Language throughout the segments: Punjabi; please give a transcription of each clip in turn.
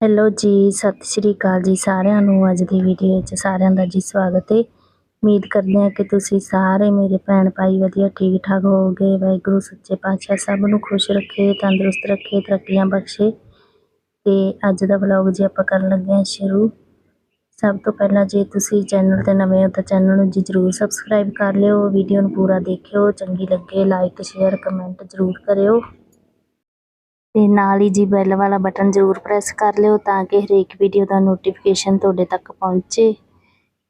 ਹੈਲੋ ਜੀ, ਸਤਿ ਸ਼੍ਰੀ ਅਕਾਲ ਜੀ ਸਾਰਿਆਂ ਨੂੰ। ਅੱਜ ਦੀ ਵੀਡੀਓ ਵਿੱਚ ਸਾਰਿਆਂ ਦਾ ਜੀ ਸਵਾਗਤ ਹੈ। ਉਮੀਦ ਕਰਦੇ ਹਾਂ ਕਿ ਤੁਸੀਂ ਸਾਰੇ ਮੇਰੇ ਭੈਣ ਭਾਈ ਵਧੀਆ ਠੀਕ ਠਾਕ ਹੋਵੋਗੇ। ਵਾਹਿਗੁਰੂ ਸੱਚੇ ਪਾਤਸ਼ਾਹ ਸਭ ਨੂੰ ਖੁਸ਼ ਰੱਖੇ, ਤੰਦਰੁਸਤ ਰੱਖੇ, ਤਰੱਕੀਆਂ ਬਖਸ਼ੇ। ਤੇ ਅੱਜ ਦਾ ਵਲੌਗ ਜੀ ਆਪਾਂ ਕਰਨ ਲੱਗੇ ਹਾਂ ਸ਼ੁਰੂ। ਸਭ ਤੋਂ ਪਹਿਲਾਂ ਜੇ ਤੁਸੀਂ ਚੈਨਲ ਤੇ ਨਵੇਂ ਹੋ ਤਾਂ ਚੈਨਲ ਨੂੰ ਜੀ ਜਰੂਰ ਸਬਸਕ੍ਰਾਈਬ ਕਰ ਲਿਓ। ਵੀਡੀਓ ਨੂੰ ਪੂਰਾ ਦੇਖਿਓ। ਚੰਗੀ ਲੱਗੇ ਲਾਈਕ ਸ਼ੇਅਰ ਕਮੈਂਟ ਜਰੂਰ ਕਰਿਓ। ਤੇ ਨਾਲ ਹੀ ਜੀ ਬੈਲ ਵਾਲਾ ਬਟਨ ਜ਼ਰੂਰ ਪ੍ਰੈਸ ਕਰ ਲਿਓ ਤਾਂ ਕਿ ਹਰੇਕ ਵੀਡੀਓ ਦਾ ਨੋਟੀਫਿਕੇਸ਼ਨ ਤੁਹਾਡੇ ਤੱਕ ਪਹੁੰਚੇ।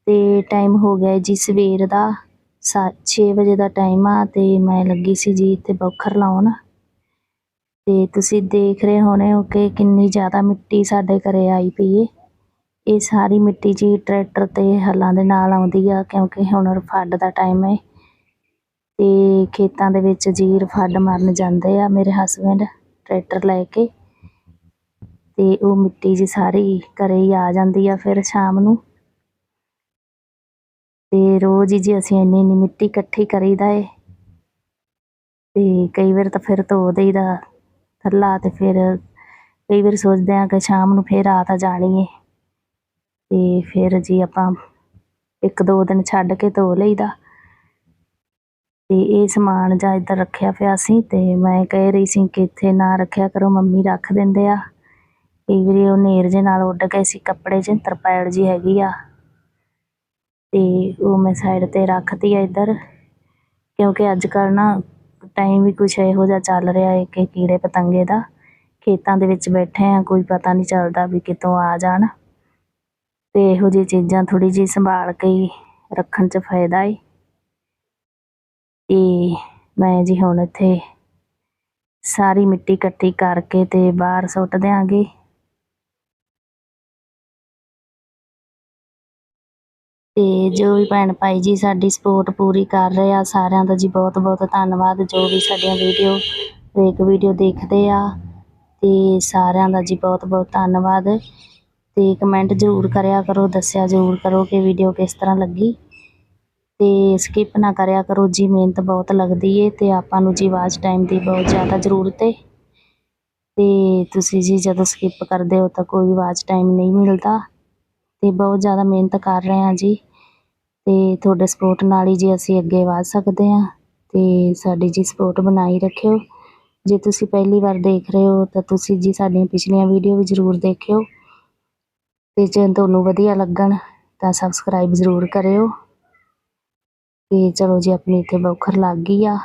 ਤੇ ਟਾਈਮ ਹੋ ਗਿਆ ਜੀ ਸਵੇਰ ਦਾ 6 ਵਜੇ ਦਾ ਟਾਈਮ ਆ ਤੇ ਮੈਂ ਲੱਗੀ ਸੀ ਜੀ ਇੱਥੇ ਬੌਖਰ ਲਾਉਣ। ਤੇ ਤੁਸੀਂ ਦੇਖ ਰਹੇ ਹੋਣੇ ਹੋ ਕਿ ਕਿੰਨੀ ਜ਼ਿਆਦਾ ਮਿੱਟੀ ਸਾਡੇ ਘਰੇ ਆਈ ਪਈ ਏ। ਇਹ ਸਾਰੀ ਮਿੱਟੀ ਜੀ ਟਰੈਕਟਰ ਤੇ ਹੱਲਾਂ ਦੇ ਨਾਲ ਆਉਂਦੀ ਆ ਕਿਉਂਕਿ ਹੁਣ ਰਫੱਡ ਦਾ ਟਾਈਮ ਹੈ ਤੇ ਖੇਤਾਂ ਦੇ ਵਿੱਚ ਜੀ ਰਫੱਡ ਮਰਨ ਜਾਂਦੇ ਆ ਮੇਰੇ ਹਸਬੰਡ ਟਰੈਕਟਰ ਲੈ ਕੇ ਤੇ ਉਹ ਮਿੱਟੀ ਜੀ ਸਾਰੀ ਘਰੇ ਹੀ ਆ ਜਾਂਦੀ ਆ ਫਿਰ ਸ਼ਾਮ ਨੂੰ। ਤੇ ਰੋਜ਼ ਹੀ ਜੀ ਅਸੀਂ ਇੰਨੀ ਇੰਨੀ ਮਿੱਟੀ ਇਕੱਠੀ ਕਰੀਦਾ ਏ ਤੇ ਕਈ ਵਾਰ ਤਾਂ ਫਿਰ ਧੋ ਦੇਈਦਾ ਥੱਲਾ ਤੇ ਫਿਰ ਕਈ ਵਾਰ ਸੋਚਦੇ ਆ ਕਿ ਸ਼ਾਮ ਨੂੰ ਫਿਰ ਰਾਤ ਆ ਜਾਣੀ ਏ। ਤੇ ਫਿਰ ਜੀ ਆਪਾਂ ਇੱਕ ਦੋ ਦਿਨ ਛੱਡ ਕੇ ਧੋ ਲਈਦਾ। ਤੇ ਇਹ ਸਮਾਨ ਜਾਂ ਇੱਧਰ ਰੱਖਿਆ ਪਿਆ ਸੀ ਤੇ ਮੈਂ ਕਹਿ ਰਹੀ ਸੀ ਕਿ ਇੱਥੇ ਨਾ ਰੱਖਿਆ ਕਰੋ, ਮੰਮੀ ਰੱਖ ਦਿੰਦੇ ਆ। ਕਈ ਵਾਰੀ ਉਹ ਨੇਰ ਜੇ ਨਾਲ ਉੱਡ ਗਏ ਸੀ, ਕੱਪੜੇ 'ਚ ਤਰਪਾਲ ਜੀ ਹੈਗੀ ਆ। ਤੇ ਉਹ ਮੈਂ ਸਾਈਡ ਤੇ ਰੱਖਤੀ ਆ ਇੱਧਰ, ਕਿਉਂਕਿ ਅੱਜ ਕੱਲ੍ਹ ਨਾ ਟਾਈਮ ਵੀ ਕੁਛ ਇਹੋ ਜਿਹਾ ਚੱਲ ਰਿਹਾ ਹੈ ਕਿ ਕੀੜੇ ਪਤੰਗੇ ਦਾ। ਖੇਤਾਂ ਦੇ ਵਿੱਚ ਬੈਠੇ ਆ, ਕੋਈ ਪਤਾ ਨਹੀਂ ਚੱਲਦਾ ਵੀ ਕਿਤੋਂ ਆ ਜਾਣ। ਤੇ ਇਹੋ ਜਿਹੀ ਚੀਜ਼ਾਂ ਥੋੜੀ ਜਿਹੀ ਸੰਭਾਲ ਕੇ ਹੀ ਰੱਖਣ 'ਚ ਫਾਇਦਾ ਏ। ਤੇ ਮੈਂ ਜੀ ਹੁਣ ਇੱਥੇ ਸਾਰੀ ਮਿੱਟੀ ਇਕੱਠੀ ਕਰਕੇ ਤੇ ਬਾਹਰ ਸੁੱਟ ਦਿਆਂਗੇ। ਤੇ ਜੋ ਵੀ ਭੈਣ ਭਾਈ ਜੀ ਸਾਡੀ ਸਪੋਰਟ ਪੂਰੀ ਕਰ ਰਹੇ ਆ, ਸਾਰਿਆਂ ਦਾ ਜੀ ਬਹੁਤ ਬਹੁਤ ਧੰਨਵਾਦ। ਜੋ ਵੀ ਸਾਡੀਆਂ ਵੀਡੀਓ ਹਰੇਕ ਵੀਡੀਓ ਦੇਖਦੇ ਆ, ਤੇ ਸਾਰਿਆਂ ਦਾ ਜੀ ਬਹੁਤ ਬਹੁਤ ਧੰਨਵਾਦ। ਤੇ ਕਮੈਂਟ ਜ਼ਰੂਰ ਕਰਿਆ ਕਰੋ, ਦੱਸਿਆ ਜ਼ਰੂਰ ਕਰੋ ਕਿ ਵੀਡੀਓ ਕਿਸ ਤਰ੍ਹਾਂ ਲੱਗੀ। ਅਤੇ ਸਕਿੱਪ ਨਾ ਕਰਿਆ ਕਰੋ, ਜੀ ਮਿਹਨਤ ਬਹੁਤ ਲੱਗਦੀ ਹੈ ਅਤੇ ਆਪਾਂ ਨੂੰ ਜੀ ਵਾਚ ਟਾਈਮ ਦੀ ਬਹੁਤ ਜ਼ਿਆਦਾ ਜ਼ਰੂਰਤ ਏ। ਅਤੇ ਤੁਸੀਂ ਜੀ ਜਦੋਂ ਸਕਿੱਪ ਕਰਦੇ ਹੋ ਤਾਂ ਕੋਈ ਵਾਚ ਟਾਈਮ ਨਹੀਂ ਮਿਲਦਾ ਅਤੇ ਬਹੁਤ ਜ਼ਿਆਦਾ ਮਿਹਨਤ ਕਰ ਰਹੇ ਹਾਂ ਜੀ। ਅਤੇ ਤੁਹਾਡੇ ਸਪੋਰਟ ਨਾਲ ਹੀ ਜੀ ਅਸੀਂ ਅੱਗੇ ਵਧ ਸਕਦੇ ਹਾਂ ਅਤੇ ਸਾਡੀ ਜੀ ਸਪੋਰਟ ਬਣਾਈ ਰੱਖਿਓ। ਜੇ ਤੁਸੀਂ ਪਹਿਲੀ ਵਾਰ ਦੇਖ ਰਹੇ ਹੋ ਤਾਂ ਤੁਸੀਂ ਜੀ ਸਾਡੀਆਂ ਪਿਛਲੀਆਂ ਵੀਡੀਓ ਵੀ ਜ਼ਰੂਰ ਦੇਖਿਓ ਅਤੇ ਜੇ ਤੁਹਾਨੂੰ ਵਧੀਆ ਲੱਗਣ ਤਾਂ ਸਬਸਕ੍ਰਾਈਬ ਜ਼ਰੂਰ ਕਰਿਓ। ਤੇ ਚਲੋ ਜੀ ਆਪਣੀ ਇੱਥੇ ਬੌਖਰ ਲੱਗ ਗਈ ਆ।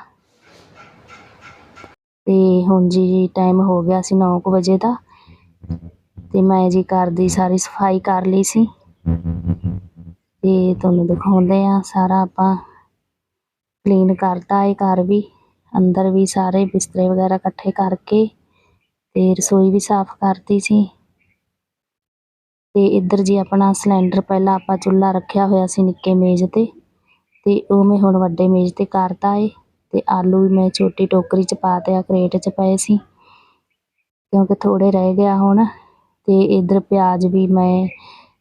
ਤੇ ਹੁਣ ਜੀ ਟਾਈਮ ਹੋ ਗਿਆ ਸੀ 9 ਵਜੇ ਦਾ। ਤੇ ਮੈਂ ਜੀ ਘਰ ਦੀ ਸਾਰੀ ਸਫ਼ਾਈ ਕਰ ਲਈ ਸੀ। ਤੇ ਤੁਹਾਨੂੰ ਦਿਖਾਉਂਦੇ ਆ ਸਾਰਾ ਆਪਾਂ ਕਲੀਨ ਕਰਤਾ ਇਹ ਘਰ ਵੀ। ਅੰਦਰ ਵੀ ਸਾਰੇ ਬਿਸਤਰੇ ਵਗੈਰਾ ਇਕੱਠੇ ਕਰਕੇ ਤੇ ਰਸੋਈ ਵੀ ਸਾਫ਼ ਕਰਤੀ ਸੀ। ਤੇ ਇੱਧਰ ਜੀ ਆਪਣਾ ਸਿਲੰਡਰ ਪਹਿਲਾਂ ਆਪਾਂ ਚੁੱਲ੍ਹਾ ਰੱਖਿਆ ਹੋਇਆ ਸੀ ਨਿੱਕੇ ਮੇਜ਼ ਤੇ। ਅਤੇ ਉਹ ਮੈਂ ਹੁਣ ਵੱਡੇ ਮੇਜ਼ ਤੇ ਕਰਤਾ ਏ ਅਤੇ ਆਲੂ ਵੀ ਮੈਂ ਛੋਟੀ ਟੋਕਰੀ 'ਚ ਪਾ ਤਿਆ ਕਰੇਟ 'ਚ ਪਏ ਸੀ। ਕਿਉਂਕਿ ਥੋੜ੍ਹੇ ਰਹਿ ਗਿਆ ਹੁਣ ਅਤੇ ਇੱਧਰ ਪਿਆਜ਼ ਵੀ ਮੈਂ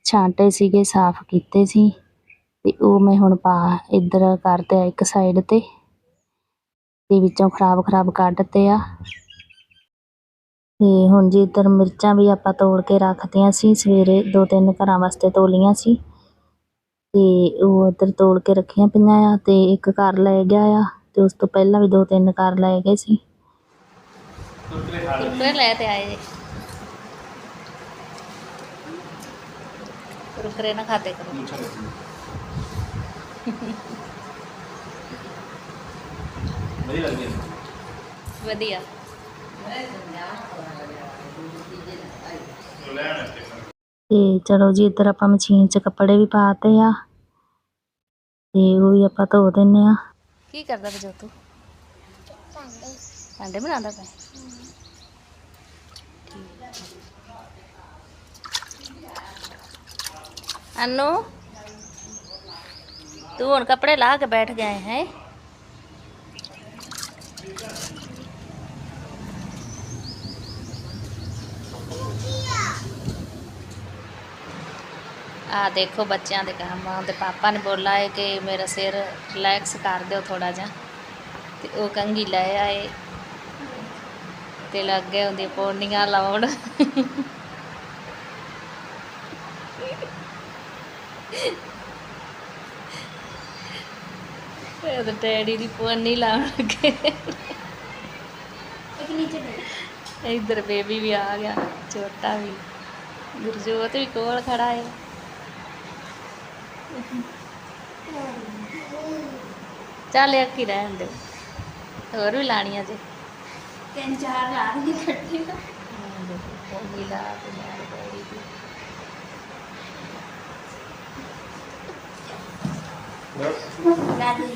ਛਾਂਟੇ ਸੀਗੇ, ਸਾਫ਼ ਕੀਤੇ ਸੀ ਅਤੇ ਉਹ ਮੈਂ ਹੁਣ ਪਾ ਇੱਧਰ ਕਰਤੇ ਆ ਇੱਕ ਸਾਈਡ ਤੇ ਅਤੇ ਵਿੱਚੋਂ ਖਰਾਬ ਖਰਾਬ ਕੱਢਤੇ ਆ। ਤੇ ਹੁਣ ਜੀ ਇੱਧਰ ਮਿਰਚਾਂ ਵੀ ਆਪਾਂ ਤੋੜ ਕੇ ਰੱਖਤੀਆਂ ਸੀ, ਸਵੇਰੇ ਦੋ ਤਿੰਨ ਘਰਾਂ ਵਾਸਤੇ ਤੋਲੀਆਂ ਸੀ। ਤੇ ਉਹ ਇੱਧਰ ਤੋੜ ਕੇ ਰੱਖੀਆਂ ਪਈਆਂ ਆ ਤੇ ਇੱਕ ਘਰ ਲੈ ਗਿਆ ਆ ਤੇ ਉਸ ਤੋਂ ਪਹਿਲਾਂ ਵੀ ਦੋ ਤਿੰਨ ਘਰ ਲੈ ਗਏ ਸੀ। ਕੁਰਕਰੇ ਲੈ ਤੇ ਆਏ ਜੀ। ਕੁਰਕਰੇ ਨਾ ਖਾਤੇ ਕਰੋ। ਵਧੀਆ ਲੱਗਦੀ ਵਧੀਆ। ਤੇ। ਚਲੋ ਜੀ ਇੱਧਰ ਆਪਾਂ ਮਸ਼ੀਨ 'ਚ ਕੱਪੜੇ ਵੀ ਪਾਤੇ ਆ ਤੇ ਉਹ ਵੀ ਆਪਾਂ ਧੋ ਦਿੰਨੇ ਆ ਕੀ ਕਰਦਾ ਬਜੋ ਤੂੰ ਭਾਂਡੇ ਬਣਾਉਂਦਾ ਪਿਆ ਅਨੂ ਤੂੰ ਹੁਣ ਕੱਪੜੇ ਲਾ ਕੇ ਬੈਠ ਗਏ ਹੈ ਆ ਦੇਖੋ ਬੱਚਿਆਂ ਦੇ ਕੰਮ ਉਹਦੇ ਪਾਪਾ ਨੇ ਬੋਲਾ ਹੈ ਕਿ ਮੇਰਾ ਸਿਰ ਰਿਲੈਕਸ ਕਰ ਦਿਓ ਥੋੜਾ ਜਿਹਾ। ਤੇ ਉਹ ਕੰਗੀ ਲੈ ਆਏ ਤੇ ਲੱਗ ਗਏ ਉਹਦੀ ਪੌੜੀਆਂ ਲਾਉਣ। ਉਹਦੇ ਡੈਡੀ ਦੀ ਪੌੜੀ ਲਾਉਣ ਲੱਗੇ। ਇੱਕ ਇੱਧਰ ਬੇਬੀ ਵੀ ਆ ਗਿਆ ਛੋਟਾ ਵੀ। ਗੁਰਜੋਤ ਵੀ ਕੋਲ ਖੜਾ ਹੈ ਚੱਲ ਇੱਕ ਹੀ ਰਹਿਣ ਦਿਓ। ਹੋਰ ਵੀ ਲਾਣੀਆਂ ਜੇ। ਤਿੰਨ ਚਾਰ ਲਾ ਰਹੀ ਇਕੱਠੇ। ਪੋਨੀ ਲਾ ਤੇ ਨਾਲ ਡੈਡੀ ਦੀ ਲਾ ਦੇ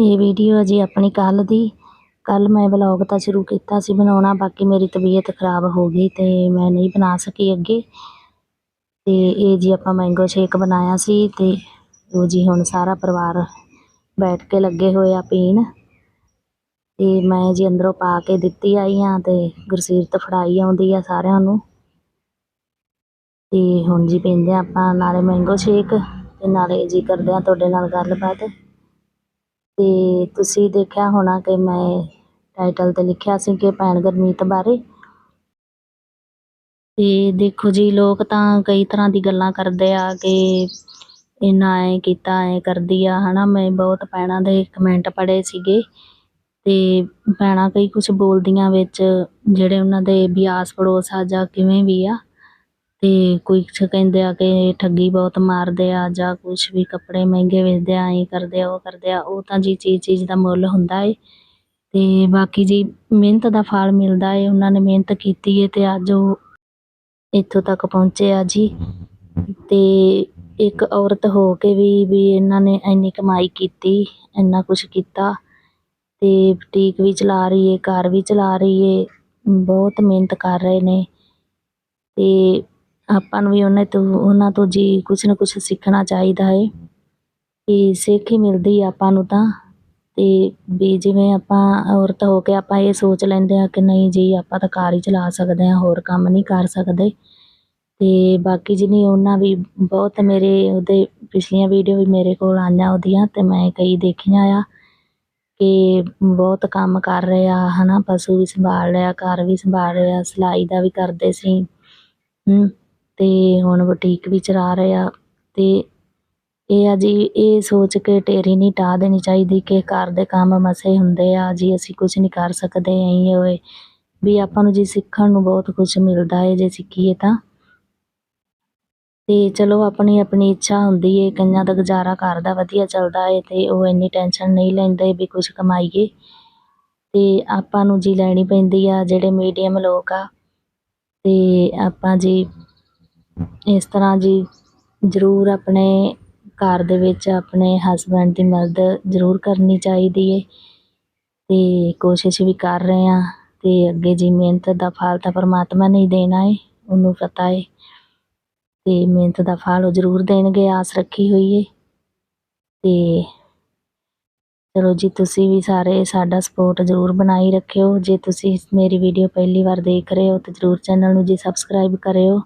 ਇਹ ਵੀਡੀਓ ਜੀ ਆਪਣੀ ਕੱਲ ਦੀ। ਕੱਲ ਮੈਂ ਵਲੌਗ ਤਾਂ ਸ਼ੁਰੂ ਕੀਤਾ ਸੀ ਬਣਾਉਣਾ, ਬਾਕੀ ਮੇਰੀ ਤਬੀਅਤ ਖਰਾਬ ਹੋ ਗਈ ਤੇ ਮੈਂ ਨਹੀਂ ਬਣਾ ਸਕੀ ਅੱਗੇ। ਤੇ ਇਹ ਜੀ ਆਪਾਂ ਮੈਂਗੋ ਸ਼ੇਕ ਬਣਾਇਆ ਸੀ ਤੇ ਉਹ ਜੀ ਹੁਣ ਸਾਰਾ ਪਰਿਵਾਰ ਬੈਠ ਕੇ ਲੱਗੇ ਹੋਏ ਆ ਪੀਣ। ਤੇ ਮੈਂ ਜੀ ਅੰਦਰੋਂ ਪਾ ਕੇ ਦਿੱਤੀ ਆਈ ਆ ਤੇ ਗੁਰਸੀਰਤ ਫੜਾਈ ਆਉਂਦੀ ਆ ਸਾਰਿਆਂ ਨੂੰ। ਤੇ ਹੁਣ ਜੀ ਪੀਂਦੇ ਆ ਆਪਾਂ ਨਾਲੇ ਮੈਂਗੋ ਸ਼ੇਕ ਤੇ ਨਾਲੇ ਜੀ ਕਰਦੇ ਆ ਤੁਹਾਡੇ ਨਾਲ ਗੱਲਬਾਤ। ਤੇ ਤੁਸੀਂ ਦੇਖਿਆ ਹੋਣਾ ਕਿ ਮੈਂ ਟਾਈਟਲ ਤੇ ਲਿਖਿਆ ਸੀ ਕਿ ਭੈਣ ਗੁਰਮੀਤ ਬਾਰੇ। ਤੇ ਦੇਖੋ ਜੀ, ਲੋਕ ਤਾਂ ਕਈ ਤਰ੍ਹਾਂ ਦੀ ਗੱਲਾਂ ਕਰਦੇ ਆ ਕਿ ਇਹਨਾਂ ਐ ਕੀਤਾ, ਐ ਕਰਦੀ ਆ, ਹਨਾ। ਮੈਂ ਬਹੁਤ ਭੈਣਾਂ ਦੇ ਕਮੈਂਟ ਪੜ੍ਹੇ ਸੀਗੇ ਤੇ ਭੈਣਾਂ ਕਈ ਕੁਝ ਬੋਲਦੀਆਂ ਵਿੱਚ ਜਿਹੜੇ ਉਹਨਾਂ ਦੇ ਬਿਆਸ ਪੜੋਸ ਆ ਜਾਂ ਕਿਵੇਂ ਵੀ ਆ। ਅਤੇ ਕੁਛ ਕਹਿੰਦੇ ਆ ਕਿ ਠੱਗੀ ਬਹੁਤ ਮਾਰਦੇ ਆ, ਜਾਂ ਕੁਛ ਵੀ ਕੱਪੜੇ ਮਹਿੰਗੇ ਵੇਚਦੇ ਆ, ਐਂ ਕਰਦੇ ਆ, ਉਹ ਕਰਦੇ ਆ, ਉਹ ਤਾਂ ਜੀ ਚੀਜ਼ ਚੀਜ਼ ਦਾ ਮੁੱਲ ਹੁੰਦਾ ਏ। ਅਤੇ ਬਾਕੀ ਜੀ ਮਿਹਨਤ ਦਾ ਫਲ ਮਿਲਦਾ ਏ, ਉਹਨਾਂ ਨੇ ਮਿਹਨਤ ਕੀਤੀ ਹੈ ਅਤੇ ਅੱਜ ਉਹ ਇੱਥੋਂ ਤੱਕ ਪਹੁੰਚੇ ਆ ਜੀ। ਅਤੇ ਇੱਕ ਔਰਤ ਹੋ ਕੇ ਵੀ ਵੀ ਇਹਨਾਂ ਨੇ ਇੰਨੀ ਕਮਾਈ ਕੀਤੀ, ਇੰਨਾ ਕੁਛ ਕੀਤਾ ਅਤੇ ਬੁਟੀਕ ਵੀ ਚਲਾ ਰਹੀ ਏ, ਘਰ ਵੀ ਚਲਾ ਰਹੀ ਏ, ਬਹੁਤ ਮਿਹਨਤ ਕਰ ਰਹੇ ਨੇ। ਅਤੇ ਆਪਾਂ ਨੂੰ ਵੀ ਉਹਨਾਂ ਤੋਂ ਉਹਨਾਂ ਤੋਂ ਜੀ ਕੁਛ ਨਾ ਕੁਛ ਸਿੱਖਣਾ ਚਾਹੀਦਾ ਹੈ। ਕਿ ਸਿੱਖ ਹੀ ਮਿਲਦੀ ਆਪਾਂ ਨੂੰ ਤਾਂ। ਤੇ ਵੀ ਜਿਵੇਂ ਆਪਾਂ ਔਰਤ ਹੋ ਕੇ ਆਪਾਂ ਇਹ ਸੋਚ ਲੈਂਦੇ ਹਾਂ ਕਿ ਨਹੀਂ ਜੀ, ਆਪਾਂ ਤਾਂ ਕਾਰ ਹੀ ਚਲਾ ਸਕਦੇ ਹਾਂ ਹੋਰ ਕੰਮ ਨਹੀਂ ਕਰ ਸਕਦੇ। ਅਤੇ ਬਾਕੀ ਜਿਹਨੇ ਉਹਨਾਂ ਵੀ ਬਹੁਤ ਮੇਰੇ ਉਹਦੇ ਪਿਛਲੀਆਂ ਵੀਡੀਓ ਵੀ ਮੇਰੇ ਕੋਲ ਆਈਆਂ ਉਹਦੀਆਂ ਅਤੇ ਮੈਂ ਕਈ ਦੇਖੀਆਂ ਆ ਕਿ ਬਹੁਤ ਕੰਮ ਕਰ ਰਹੇ ਆ, ਹਨਾ, ਪਸ਼ੂ ਵੀ ਸੰਭਾਲ ਰਿਹਾ ਘਰ ਵੀ ਸੰਭਾਲ ਰਿਹਾ ਸਿਲਾਈ ਦਾ ਵੀ ਕਰਦੇ ਸੀ। ਹੂੰ ਹੁਣ ਬੁਟੀਕ ਵੀ ਚਲਾ ਰਹੇ ਆ ਤੇ ਇਹ ਆ ਜੀ, ਇਹ ਸੋਚ ਕੇ ਢੇਰੀ ਨਹੀਂ ਢਾਹ ਦੇਣੀ ਚਾਹੀਦੀ ਕਿ ਘਰ ਦੇ ਕੰਮ ਮਸੇ ਹੁੰਦੇ ਆ, ਜੀ ਅਸੀਂ ਕੁਝ ਨਹੀਂ ਕਰ ਸਕਦੇ, ਐਂ ਹੋਏ। ਵੀ ਆਪਾਂ ਨੂੰ ਜੀ ਸਿੱਖਣ ਨੂੰ ਬਹੁਤ ਕੁਝ ਮਿਲਦਾ ਹੈ ਜੇ ਸਿੱਖੀਏ ਤਾਂ। ਤੇ ਚਲੋ ਆਪਣੀ ਆਪਣੀ ਇੱਛਾ ਹੁੰਦੀ ਏ, ਕਈਆਂ ਦਾ ਗੁਜ਼ਾਰਾ ਘਰ ਦਾ ਵਧੀਆ ਚੱਲਦਾ ਏ ਤੇ ਉਹ ਇੰਨੀ ਟੈਨਸ਼ਨ ਨਹੀਂ ਲੈਂਦੇ ਵੀ ਕੁਝ ਕਮਾਈਏ। ਤੇ ਆਪਾਂ ਨੂੰ ਜੀ ਲੈਣੀ ਪੈਂਦੀ ਆ, ਜਿਹੜੇ ਮੀਡੀਅਮ ਲੋਕ ਆ, ਤੇ ਆਪਾਂ ਜੀ ਇਸ ਤਰ੍ਹਾਂ ਜੀ ਜ਼ਰੂਰ ਆਪਣੇ ਘਰ ਦੇ ਵਿੱਚ ਆਪਣੇ ਹਸਬੈਂਡ ਦੀ ਮਦਦ ਜ਼ਰੂਰ ਕਰਨੀ ਚਾਹੀਦੀ ਹੈ ਅਤੇ ਕੋਸ਼ਿਸ਼ ਵੀ ਕਰ ਰਹੇ ਹਾਂ ਅਤੇ ਅੱਗੇ ਜੀ ਮਿਹਨਤ ਦਾ ਫਲ ਤਾਂ ਪਰਮਾਤਮਾ ਨੇ ਹੀ ਦੇਣਾ ਏ, ਉਹਨੂੰ ਪਤਾ ਹੈ ਅਤੇ ਮਿਹਨਤ ਦਾ ਫਲ ਉਹ ਜ਼ਰੂਰ ਦੇਣਗੇ, ਆਸ ਰੱਖੀ ਹੋਈ ਏ ਤੇ ਚਲੋ ਜੀ ਤੁਸੀਂ ਵੀ ਸਾਰੇ ਸਾਡਾ ਸਪੋਰਟ ਜ਼ਰੂਰ ਬਣਾਈ ਰੱਖਿਓ, ਜੇ ਤੁਸੀਂ ਮੇਰੀ ਵੀਡੀਓ ਪਹਿਲੀ ਵਾਰ ਦੇਖ ਰਹੇ ਹੋ ਤਾਂ ਜ਼ਰੂਰ ਚੈਨਲ ਨੂੰ ਜੀ ਸਬਸਕ੍ਰਾਈਬ ਕਰਿਓ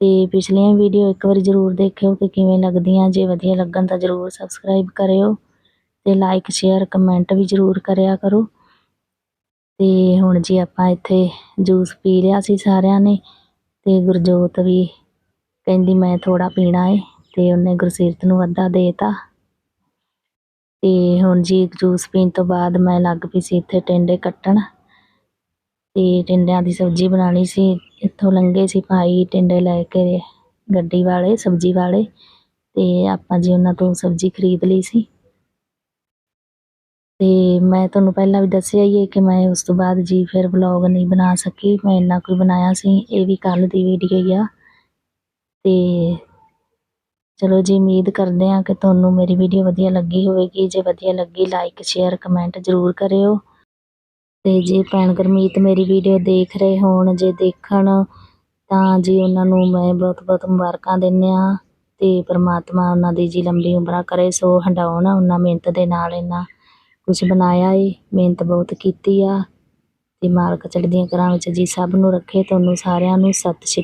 ਅਤੇ ਪਿਛਲੀਆਂ ਵੀਡੀਓ ਇੱਕ ਵਾਰੀ ਜ਼ਰੂਰ ਦੇਖਿਓ ਕਿ ਕਿਵੇਂ ਲੱਗਦੀਆਂ। ਜੇ ਵਧੀਆ ਲੱਗਣ ਤਾਂ ਜ਼ਰੂਰ ਸਬਸਕ੍ਰਾਈਬ ਕਰਿਓ ਅਤੇ ਲਾਈਕ ਸ਼ੇਅਰ ਕਮੈਂਟ ਵੀ ਜ਼ਰੂਰ ਕਰਿਆ ਕਰੋ। ਅਤੇ ਹੁਣ ਜੀ ਆਪਾਂ ਇੱਥੇ ਜੂਸ ਪੀ ਲਿਆ ਸੀ ਸਾਰਿਆਂ ਨੇ ਅਤੇ ਗੁਰਜੋਤ ਵੀ ਕਹਿੰਦੀ ਮੈਂ ਥੋੜਾ ਪੀਣਾ ਏ ਤੇ ਉਹਨੇ ਗੁਰਸੀਰਤ ਨੂੰ ਅੱਧਾ ਦੇਤਾ ਤੇ। ਹੁਣ ਜੀ ਜੂਸ ਪੀਣ ਤੋਂ ਬਾਅਦ ਮੈਂ ਲੱਗ ਪਈ ਸੀ ਇੱਥੇ ਟਿੰਡੇ ਕੱਟਣ। ਅਤੇ ਟਿੰਡਿਆਂ ਦੀ ਸਬਜ਼ੀ ਬਣਾਉਣੀ ਸੀ। ਇੱਥੋਂ ਲੰਘੇ ਸੀ ਭਾਈ ਟਿੰਡੇ ਲੈ ਕੇ ਗੱਡੀ ਵਾਲੇ, ਸਬਜ਼ੀ ਵਾਲੇ ਅਤੇ ਆਪਾਂ ਜੀ ਉਹਨਾਂ ਤੋਂ ਸਬਜ਼ੀ ਖਰੀਦ ਲਈ ਸੀ। ਅਤੇ ਮੈਂ ਤੁਹਾਨੂੰ ਪਹਿਲਾਂ ਵੀ ਦੱਸਿਆ ਹੀ ਹੈ ਕਿ ਮੈਂ ਉਸ ਤੋਂ ਬਾਅਦ ਜੀ ਫਿਰ ਵਲੌਗ ਨਹੀਂ ਬਣਾ ਸਕੀ। ਮੈਂ ਇੰਨਾ ਕੋਈ ਬਣਾਇਆ ਸੀ, ਇਹ ਵੀ ਕੱਲ ਦੀ ਵੀਡੀਓ ਹੀ ਆ। ਅਤੇ ਚਲੋ ਜੀ, ਉਮੀਦ ਕਰਦੇ ਹਾਂ ਕਿ ਤੁਹਾਨੂੰ ਮੇਰੀ ਵੀਡੀਓ ਵਧੀਆ ਲੱਗੀ ਹੋਵੇਗੀ। ਜੇ ਵਧੀਆ ਲੱਗੀ ਲਾਈਕ ਸ਼ੇਅਰ ਕਮੈਂਟ ਜ਼ਰੂਰ ਕਰਿਓ। ਅਤੇ ਜੇ ਭੈਣ ਗੁਰਮੀਤ ਮੇਰੀ ਵੀਡੀਓ ਦੇਖ ਰਹੇ ਹੋਣ, ਜੇ ਦੇਖਣ, ਤਾਂ ਜੀ ਉਹਨਾਂ ਨੂੰ ਮੈਂ ਬਹੁਤ ਬਹੁਤ ਮੁਬਾਰਕਾਂ ਦਿੰਦੇ ਹਾਂ ਅਤੇ ਪ੍ਰਮਾਤਮਾ ਉਹਨਾਂ ਦੀ ਜੀ ਲੰਬੀ ਉਮਰਾਂ ਕਰੇ, ਸੋ ਹੰਡਾਉਣ ਉਹਨਾਂ ਮਿਹਨਤ ਦੇ ਨਾਲ ਇਹਨਾਂ ਕੁਝ ਬਣਾਇਆ ਏ, ਮਿਹਨਤ ਬਹੁਤ ਕੀਤੀ ਆ ਅਤੇ ਮਾਲਕ ਚੜ੍ਹਦੀਆਂ ਕਰਾਂ ਵਿੱਚ ਜੀ ਸਭ ਨੂੰ ਰੱਖੇ ਤੁਹਾਨੂੰ ਸਾਰਿਆਂ ਨੂੰ ਸਤਿ ਸ਼੍ਰੀ